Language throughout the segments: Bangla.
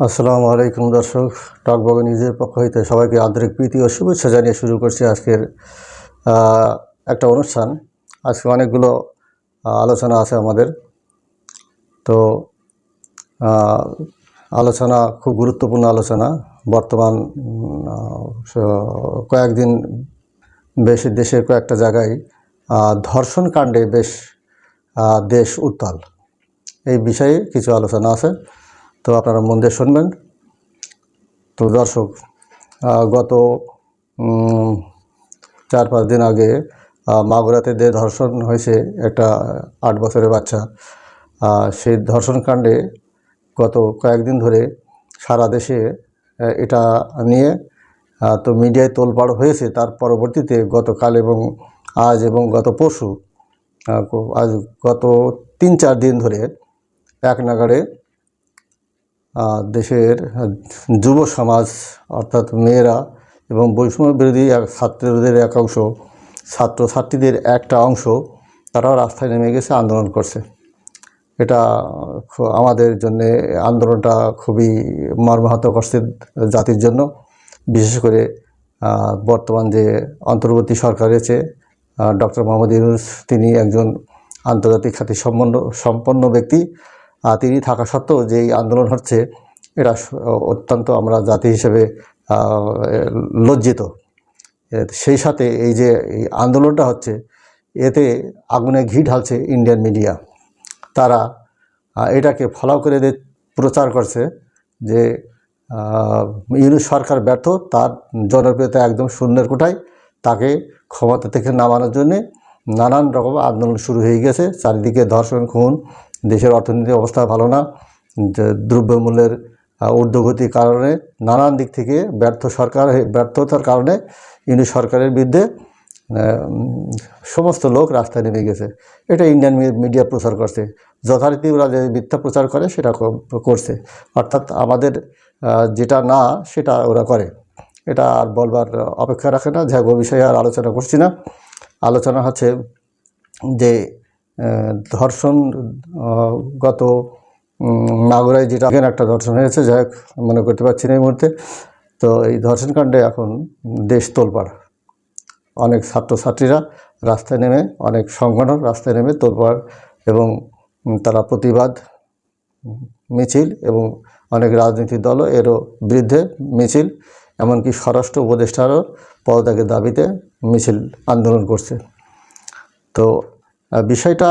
আসসালামু আলাইকুম দর্শক, টকবগ নিউজের পক্ষ হইতে সবাইকে আন্তরিক প্রীতি ও শুভেচ্ছা জানিয়ে শুরু করছি আজকের একটা অনুষ্ঠান। আজকে অনেকগুলো আলোচনা আছে আমাদের। তো আলোচনা খুব গুরুত্বপূর্ণ আলোচনা। বর্তমান কয়েকদিন বেশ, দেশের কয়েকটা জায়গায় ধর্ষণ কাণ্ডে বেশ দেশ উত্তাল। এই বিষয়ে কিছু আলোচনা আছে। তো আপনারা মন দিয়ে শুনবেন। তো দর্শক গত চার পাঁচ দিন আগে মাগুরাতে যে ধর্ষণ হয়েছে একটা আট বছরের বাচ্চা সেই ধর্ষণকাণ্ডে গত কয়েকদিন ধরে সারা দেশে এটা নিয়ে তো মিডিয়ায় তোলপাড় হয়েছে। তার পরবর্তীতে গতকাল এবং আজ এবং গত পরশু আজ গত তিন চার দিন ধরে এক নাগাড়ে দেশের যুব সমাজ, অর্থাৎ মেয়েরা এবং বৈষম্য বিরোধী ছাত্রদের এক অংশ, ছাত্রছাত্রীদের একটা অংশ, তারাও রাস্তায় নেমে গেছে, আন্দোলন করছে। এটা আমাদের জন্যে আন্দোলনটা খুবই মর্মাহত করছে জাতির জন্য। বিশেষ করে বর্তমান যে অন্তর্বর্তী সরকার রয়েছে ডক্টর মোহাম্মদ ইউনুস, তিনি একজন আন্তর্জাতিক খ্যাতি সম্পন্ন সম্পন্ন ব্যক্তি। তিনি থাকা সত্ত্বেও যে আন্দোলন হচ্ছে এটা অত্যন্ত আমরা জাতি হিসেবে লজ্জিত। সেই সাথে এই যে আন্দোলনটা হচ্ছে এতে আগুনে ঘি ঢালছে ইন্ডিয়ান মিডিয়া। তারা এটাকে ফলাও করে প্রচার করছে যে আহ, ইউনুস সরকার ব্যর্থ তার জনপ্রিয়তা একদম শূন্যের কোঠায় তাকে ক্ষমতা থেকে নামানোর জন্যে নানান রকম আন্দোলন শুরু হয়ে গেছে চারিদিকে ধর্ষণ খুন দেশের অর্থনৈতিক অবস্থা ভালো না দ্রব্যমূল্যের ঊর্ধ্বগতির কারণে, নানান দিক থেকে ব্যর্থ সরকার, ব্যর্থতার কারণে ইউনুস সরকারের বিরুদ্ধে সমস্ত লোক রাস্তায় নেমে গেছে। এটা ইন্ডিয়ান মিডিয়া প্রচার করছে। যথারীতি ওরা যে মিথ্যা প্রচার করে, সেটা করছে। অর্থাৎ আমাদের যেটা না, সেটা ওরা করে। এটা আর বলবার অপেক্ষা রাখে না। যা বিষয়ে আর আলোচনা করছি না। আলোচনা হচ্ছে যে আহ, ধর্ষণ গত উম, মাগুরায় যেটা again একটা ধর্ষণ হয়েছে যাই হোক মনে করতে পারছি না এই মুহূর্তে। তো এই ধর্ষণকাণ্ডে এখন দেশ তোলপাড়। অনেক ছাত্রছাত্রীরা রাস্তায় নেমে অনেক সংগঠন রাস্তায় নেমে তোলপাড় এবং তারা প্রতিবাদ মিছিল এবং অনেক রাজনৈতিক দলও এরও বিরুদ্ধে মিছিল এমনকি স্বরাষ্ট্র উপদেষ্টারও পদত্যাগের দাবিতে মিছিল আন্দোলন করছে। তো বিষয়টা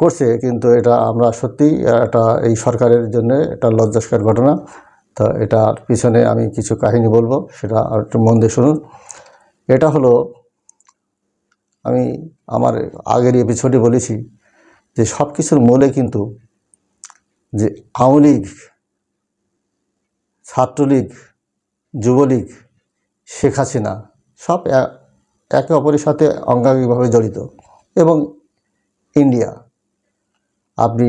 করছে, কিন্তু এটা আমরা সত্যি এটা এই সরকারের জন্য এটা লজ্জাস্কর ঘটনা। তো এটার পিছনে আমি কিছু কাহিনী বলব, সেটা একটু মন দিয়ে শুনুন। এটা হলো, আমি আমার আগের এপিসোডে বলেছি যে সব কিছুর মূলে কিন্তু যে আওয়ামী লীগ, ছাত্রলীগ, যুবলীগ, শেখ হাসিনা সব একে অপরের সাথে অঙ্গাঙ্গিভাবে জড়িত। এবং ইন্ডিয়া। আপনি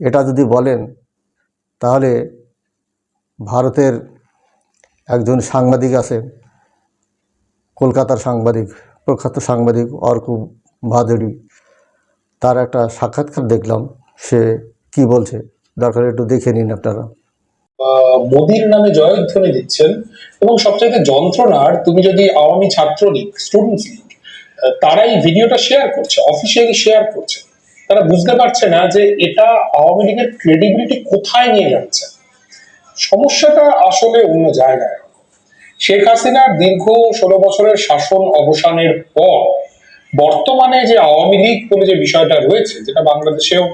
এটা যদি বলেন, তাহলে ভারতের একজন সাংবাদিক আছে কলকাতার সাংবাদিক, প্রখ্যাত সাংবাদিক অর্ক ভাদুড়ি তার একটা সাক্ষাৎকার দেখলাম, সে কি বলছে? দরকার একটু দেখে নিন আপনারা। মোদির নামে জয়ধ্বনি দিচ্ছেন, এবং সবচাইতে যন্ত্রণার, তুমি যদি আওয়ামী ছাত্রলীগ স্টুডেন্টস লীগ তারা এই ভিডিওটা শেয়ার করছে অফিসিয়ালি শেয়ার করছে। তারা বুঝতে পারছে না যে এটা আওয়ামী লীগের ক্রেডিবিলিটি কোথায় নিয়ে যাচ্ছে। সমস্যাটা আসলে অন্য জায়গায়। শেখ হাসিনার দীর্ঘ ষোলো বছরের শাসন অবসানের পর বর্তমানে যে আওয়ামী লীগ বলে যে বিষয়টা রয়েছে, যেটা বাংলাদেশেও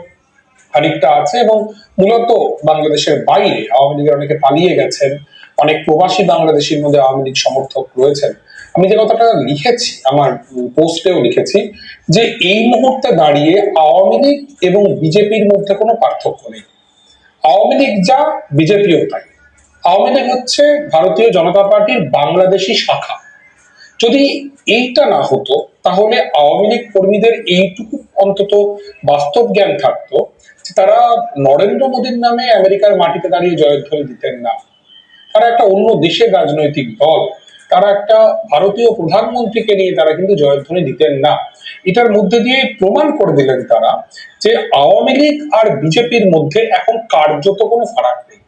খানিকটা আছে এবং মূলত বাংলাদেশের বাইরে আওয়ামী লীগের অনেকে পালিয়ে গেছেন, অনেক প্রবাসী বাংলাদেশের মধ্যে আওয়ামী লীগ সমর্থক রয়েছেন। আমি যে কথাটা লিখেছি, আমার পোস্টেও লিখেছি, যে এই মুহূর্তে দাঁড়িয়ে আওয়ামী লীগ এবং বিজেপির মধ্যে কোনো পার্থক্য নেই। আওয়ামী লীগ যা, বিজেপিও তাই। আওয়ামী লীগ হচ্ছে ভারতীয় জনতা পার্টির বাংলাদেশি শাখা। যদি এইটা না হতো, তাহলে আওয়ামী লীগ কর্মীদের এইটুকু অন্তত বাস্তব জ্ঞান থাকতো যে তারা নরেন্দ্র মোদীর নামে আমেরিকার মাটিতে দাঁড়িয়ে জয়ধ্বনি দিতেন না। তারা একটা অন্য দেশের রাজনৈতিক দল। তারা একটা ভারতীয় প্রধানমন্ত্রীকে নিয়ে তারা কিন্তু জয়ধ্বনি দিতেন না। এটার মধ্যে দিয়ে প্রমাণ করে দিলেন তারা যে আওয়ামী লীগ আর বিজেপির মধ্যে এখন কার্যত কোনো ফারাক নেই।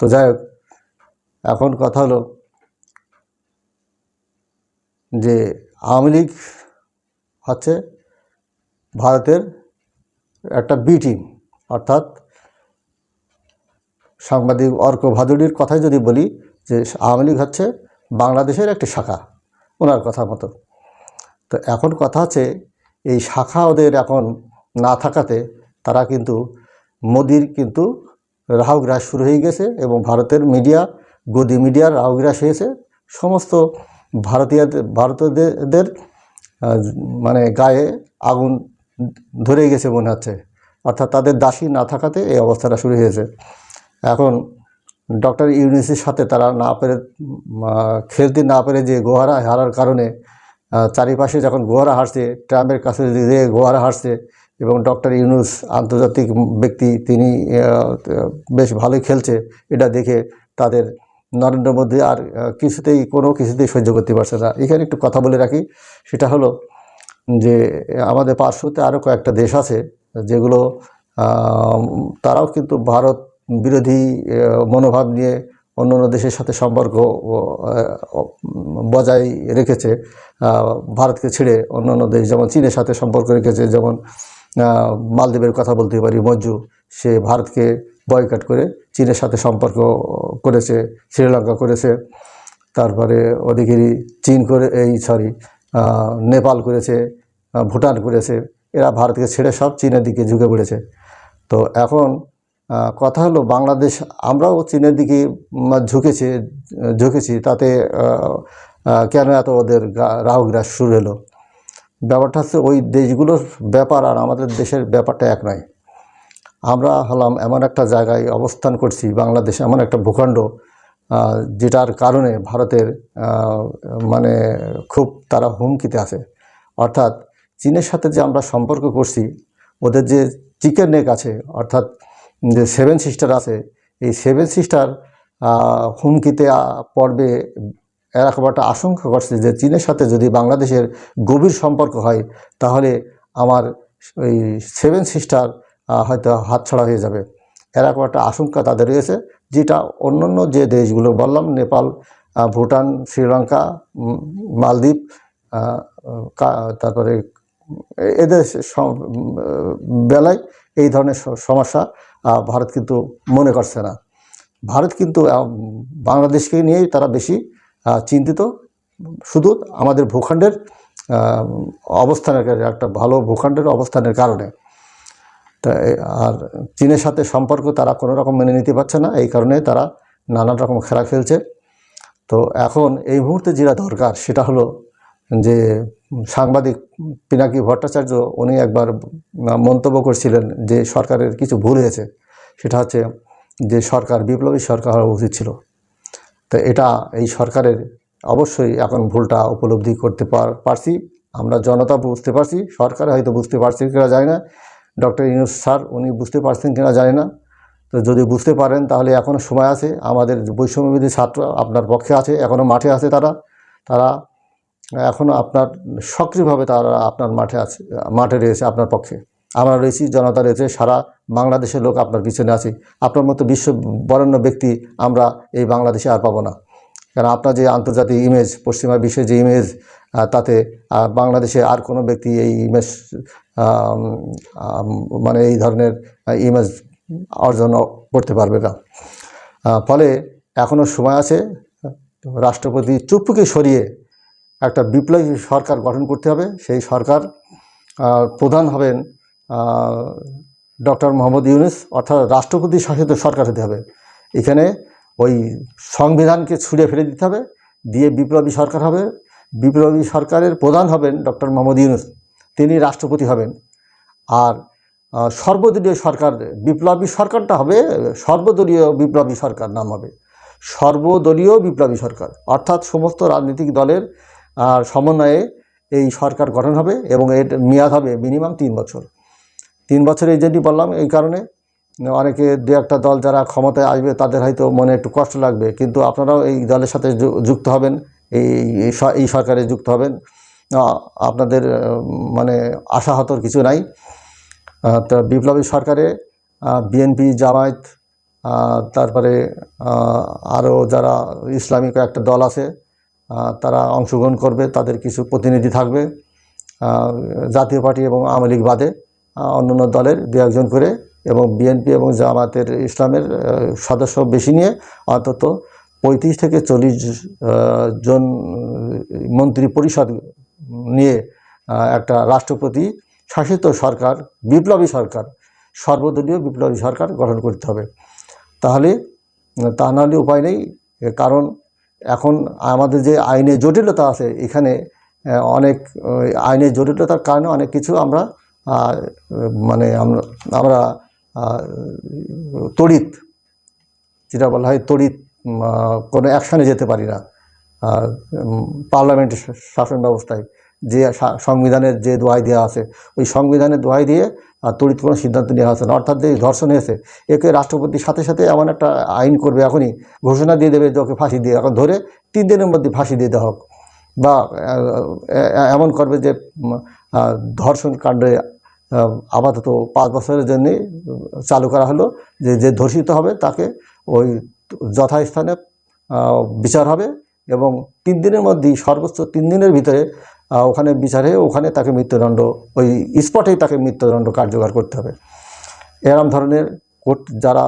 তো যাই হোক, এখন কথা হলো যে আওয়ামী লীগ হচ্ছে ভারতের একটা বি টিম। অর্থাৎ সাংবাদিক অর্ক ভাদুড়ির কথাই যদি বলি যে আওয়ামী লীগ হচ্ছে বাংলাদেশের একটি শাখা, ওনার কথা মতো। তো এখন কথা আছে এই শাখা ওদের এখন না থাকাতে তারা কিন্তু মোদির কিন্তু রাহুগ্রাস শুরু হয়ে গেছে এবং ভারতের মিডিয়া, গদি মিডিয়ার রাহুগ্রাস হয়েছে। সমস্ত ভারতীয়দের ভারতীয়দের মানে গায়ে আগুন ধরে গেছে মনে হচ্ছে। অর্থাৎ তাদের দাসী না থাকাতে এই অবস্থাটা শুরু হয়েছে। এখন ডক্টর ইউনিসের সাথে তারা না পেরে খেলতে না পেরে যে গোহারা হারার কারণে চারিপাশে যখন গোহারা হারছে, ট্রাম্পের কাছে যে গোহারা হারছে এবং ডক্টর ইউনুস আন্তর্জাতিক ব্যক্তি, তিনি বেশ ভালোই খেলছে, এটা দেখে তাদের নরেন্দ্র মোদী আর কিছুতেই, কোনো কিছুতেই সহ্য করতে পারছে না। এখানে একটু কথা বলে রাখি, সেটা হলো যে, আমাদের পার্শ্বতে আরও কয়েকটা দেশ আছে, যেগুলো তারাও কিন্তু ভারত বিরোধী মনোভাব নিয়ে অন্য অন্য দেশের সাথে সম্পর্ক বজায় রেখেছে ভারতকে ছেড়ে অন্য অন্য দেশ, যেমন চীনের সাথে সম্পর্ক রেখেছে, যেমন মালদ্বীপের কথা বলতে পারি মজ্জু সে ভারতকে বয়কাট করে চীনের সাথে সম্পর্ক করেছে, শ্রীলঙ্কা করেছে, তারপরে ওদিকেরই চীন করে, এই সরি নেপাল করেছে ভুটান করেছে, এরা ভারতকে ছেড়ে সব চীনের দিকে ঝুঁকে পড়েছে। তো এখন কথা হলো বাংলাদেশ, আমরাও চীনের দিকে ঝুঁকেছি ঝুঁকেছি। তাতে কেন এত ওদের রাহুগ্রাস শুরু হলো? ব্যাপারটা হচ্ছে ওই দেশগুলোর ব্যাপার আর আমাদের দেশের ব্যাপারটা এক নয়। আমরা হলাম এমন একটা জায়গায় অবস্থান করছি, বাংলাদেশ এমন একটা ভূখণ্ড যেটার কারণে ভারতের মানে খুব তারা হুমকিতে আছে। অর্থাৎ চীনের সাথে যে আমরা সম্পর্ক করছি, ওদের যে চিকেন নেক আছে, অর্থাৎ যে সেভেন সিস্টার আছে, এই সেভেন সিস্টার হুমকিতে পড়বে এরকম একটা আশঙ্কা করছে যে চীনের সাথে যদি বাংলাদেশের গভীর সম্পর্ক হয়, তাহলে আমার ওই সেভেন সিস্টার হয়তো হাতছাড়া হয়ে যাবে। এরকম একটা আশঙ্কা তাদের রয়েছে, যেটা অন্যান্য যে দেশগুলো, বললাম নেপাল ভুটান, শ্রীলঙ্কা মালদ্বীপ তারপরে এদের বেলায় এই ধরনের সমস্যা ভারত কিন্তু মনে করছে না। ভারত কিন্তু বাংলাদেশকে নিয়েই তারা বেশি চিন্তিত। শুধু আমাদের ভূখণ্ডের অবস্থানের একটা ভালো ভূখণ্ডের অবস্থানের কারণে। তা আর চীনের সাথে সম্পর্ক তারা কোনো রকম মেনে নিতে পারছে না। এই কারণে তারা নানান রকম খেলা খেলছে। তো এখন এই মুহূর্তে যেটা দরকার, সেটা হলো যে সাংবাদিক পিনাকি ভট্টাচার্য, উনি একবার মন্তব্য করছিলেন যে সরকারের কিছু ভুল হয়েছে। সেটা হচ্ছে যে সরকার, বিপ্লবী সরকার হওয়া উচিত ছিল। তো এটা এই সরকারের অবশ্যই এখন ভুলটা উপলব্ধি করতে পার- পারছি। আমরা জনতা বুঝতে পারছি, সরকার হয়তো বুঝতে পারছে কিনা জানি না। ডক্টর ইউনুস স্যার, উনি বুঝতে পারছেন কিনা জানি না। তো যদি বুঝতে পারেন, তাহলে এখনও সময় আছে। আমাদের বৈষম্যবিধি ছাত্র আপনার পক্ষে আছে এখনও মাঠে আছে তারা। তারা এখনও আপনার সক্রিয়ভাবে তারা আপনার মাঠে আছে, মাঠে রয়েছে আপনার পক্ষে। আমরা রয়েছি, জনতা রয়েছে, সারা বাংলাদেশের লোক আপনার পিছনে আছি। আপনার মতো বিশ্ব বরেণ্য ব্যক্তি আমরা এই বাংলাদেশে আর পাবো না। কারণ আপনার যে আন্তর্জাতিক ইমেজ পশ্চিমা বিশ্বের যে ইমেজ তাতে বাংলাদেশে আর কোনো ব্যক্তি এই ইমেজ মানে এই ধরনের ইমেজ অর্জন করতে পারবে না। ফলে এখনও সময় আছে, রাষ্ট্রপতি চুপ্পুকে সরিয়ে একটা বিপ্লবী সরকার গঠন করতে হবে। সেই সরকার প্রধান হবেন ডক্টর মোহাম্মদ ইউনুস, অর্থাৎ রাষ্ট্রপতি শাসিত সরকার হতে হবে। এখানে ওই সংবিধানকে ছুঁড়ে ফেলে দিতে হবে, দিয়ে বিপ্লবী সরকার হবে। বিপ্লবী সরকারের প্রধান হবেন ডক্টর মোহাম্মদ ইউনুস, তিনি রাষ্ট্রপতি হবেন। আর সর্বদলীয় সরকার, বিপ্লবী সরকারটা হবে, সর্বদলীয় বিপ্লবী সরকার নাম হবে। সর্বদলীয় বিপ্লবী সরকার, অর্থাৎ সমস্ত রাজনৈতিক দলের আহ, সমন্বয়ে এই সরকার গঠন হবে এবং এর মেয়াদ হবে মিনিমাম তিন বছর। তিন বছর এই জন্যই বললাম এই কারণে অনেকে দু একটা দল যারা ক্ষমতায় আসবে তাদের হয়তো মনে একটু কষ্ট লাগবে কিন্তু আপনারাও এই দলের সাথে যুক্ত হবেন এই এই সরকারে যুক্ত হবেন। আপনাদের মানে আশাহতর কিছু নাই। তো বিপ্লবী সরকারে বিএনপি জামায়াত তারপরে আরও যারা ইসলামিক একটা দল আছে তারা অংশগ্রহণ করবে, তাদের কিছু প্রতিনিধি থাকবে জাতীয় পার্টি এবং আওয়ামী লীগ বাদে অন্যান্য দলের দু একজন করে এবং বিএনপি এবং জামাতের ইসলামের সদস্য বেশি নিয়ে অন্তত পঁয়ত্রিশ থেকে চল্লিশ জন মন্ত্রী পরিষদ নিয়ে একটা রাষ্ট্রপতি শাসিত সরকার, বিপ্লবী সরকার, সর্বদলীয় বিপ্লবী সরকার গঠন করতে হবে। তাহলে, তা নাহলে উপায় নেই কারণ এখন আমাদের যে আইনে জটিলতা আছে, এখানে অনেক আইনের জটিলতার কারণে অনেক কিছু আমরা মানে আমরা তড়িৎ, যেটা বলা হয় তড়িৎ কোনো অ্যাকশানে যেতে পারি না। পার্লামেন্টের শাসন ব্যবস্থায় যে সংবিধানের যে দোহাই দেওয়া আছে, ওই সংবিধানের দোহাই দিয়ে তড়িৎ কোনো সিদ্ধান্ত নেওয়া হচ্ছে না, অর্থাৎ যে ধর্ষণ হয়েছে, একে রাষ্ট্রপতির সাথে সাথে এমন একটা আইন করবে, এখনই ঘোষণা দিয়ে দেবে যে ওকে ফাঁসি দিয়ে, এখন ধরে তিন দিনের মধ্যে ফাঁসি দিয়ে দেওয়া হোক। বা এমন করবে যে ধর্ষণ কাণ্ডে আপাতত পাঁচ বছরের জন্য চালু করা হলো, যে যে ধর্ষিত হবে তাকে ওই যথাস্থানে বিচার হবে এবং তিন দিনের মধ্যেই সর্বোচ্চ তিন দিনের ভিতরে ওখানে বিচার ওখানে তাকে মৃত্যুদণ্ড, ওই স্পটেই তাকে মৃত্যুদণ্ড কার্যকর করতে হবে। এরম ধরনের কোর্ট যারা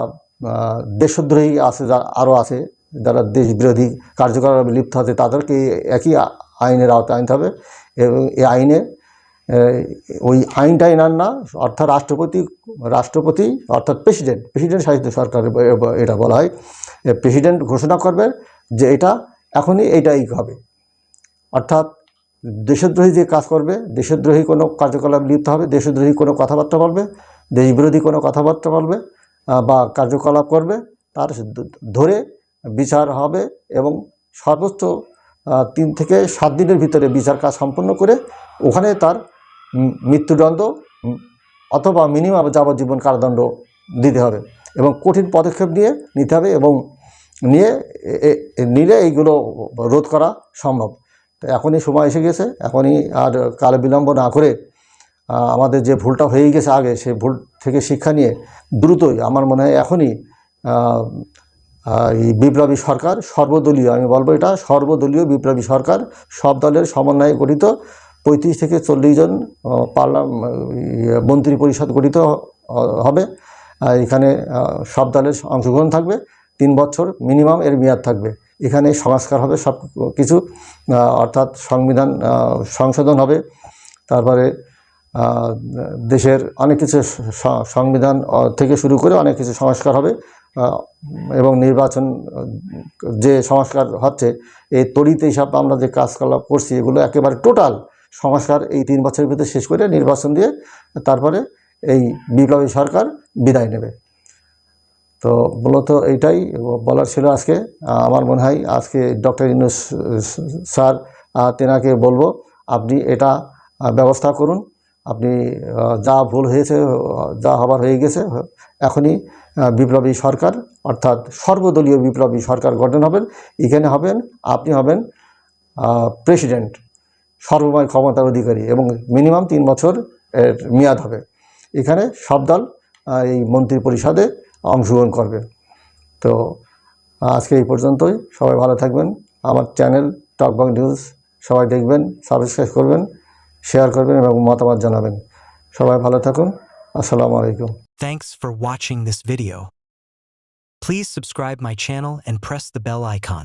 দেশদ্রোহী আছে যারা আরও আছে, যারা দেশ বিরোধী লিপ্ত আছে, তাদেরকে একই আইনের আওতায় আনতে হবে এবং এই আইনে ওই আইনটাই নেন না, অর্থাৎ রাষ্ট্রপতি রাষ্ট্রপতি অর্থাৎ প্রেসিডেন্ট প্রেসিডেন্ট শাসিত সরকার এটা বলা হয় প্রেসিডেন্ট ঘোষণা করবে যে এটা এখনই এইটাই হবে। অর্থাৎ দেশদ্রোহী যে কাজ করবে, দেশদ্রোহী কোনো কার্যকলাপ লিপ্ত হবে, দেশদ্রোহী কোনো কথাবার্তা বলবে, দেশবিরোধী কোনো কথাবার্তা বলবে বা কার্যকলাপ করবে, তার ধরে বিচার হবে এবং সর্বোচ্চ তিন থেকে সাত দিনের ভিতরে বিচার কাজ সম্পন্ন করে ওখানে তার মৃত্যুদণ্ড অথবা মিনিমাম যাবজ্জীবন কারাদণ্ড দিতে হবে এবং কঠিন পদক্ষেপ নিয়ে নিতে হবে এবং নিয়ে নিলে এইগুলো রোধ করা সম্ভব। তো এখনই সময় এসে গেছে এখনই আর কালে বিলম্ব না করে আমাদের যে ভুলটা হয়ে গেছে আগে সেই ভুল থেকে শিক্ষা নিয়ে দ্রুতই আমার মনে হয় এখনই এই বিপ্লবী সরকার সর্বদলীয় আমি বলব এটা সর্বদলীয় বিপ্লবী সরকার সব দলের সমন্বয়ে গঠিত পঁয়ত্রিশ থেকে চল্লিশ জন পার্লাম ইয়ে, মন্ত্রী পরিষদ গঠিত হবে এখানে সব দলের অংশগ্রহণ থাকবে তিন বছর মিনিমাম এর মেয়াদ থাকবে। এখানে সংস্কার হবে, সব কিছু অর্থাৎ সংবিধান সংশোধন হবে। তারপরে দেশের অনেক কিছু সংবিধান থেকে শুরু করে অনেক কিছু সংস্কার হবে এবং নির্বাচন, যে সংস্কার হচ্ছে, এই তড়িৎ হিসাব আমরা যে কাজকলাপ করছি, এগুলো একেবারে টোটাল সংস্কার এই তিন বছরের ভিতরে শেষ করে নির্বাচন দিয়ে তারপরে এই বিপ্লবী সরকার বিদায় নেবে। তো মূলত এইটাই বলার ছিল আজকে। আমার মনে হয় আজকে ডক্টর ইনুস স্যার তেনাকে বলব, আপনি এটা ব্যবস্থা করুন। আপনি যা ভুল হয়েছে যা হবার হয়ে গেছে, এখনই বিপ্লবী সরকার, অর্থাৎ সর্বদলীয় বিপ্লবী সরকার গঠন হবেন, এখানে হবেন, আপনি হবেন প্রেসিডেন্ট, সর্বময় ক্ষমতার অধিকারী এবং মিনিমাম তিন বছর এর মেয়াদ হবে। এখানে সব দল এই মন্ত্রী পরিষদে অংশগ্রহণ করবে। তো আজকে এই পর্যন্তই। সবাই ভালো থাকবেন। আমার চ্যানেল টকবাং নিউজ সবাই দেখবেন, সাবস্ক্রাইব করবেন, শেয়ার করবেন এবং মতামত জানাবেন। সবাই ভালো থাকুন। আসসালামু আলাইকুম। Thanks for watching this video Please subscribe my channel and press the bell icon.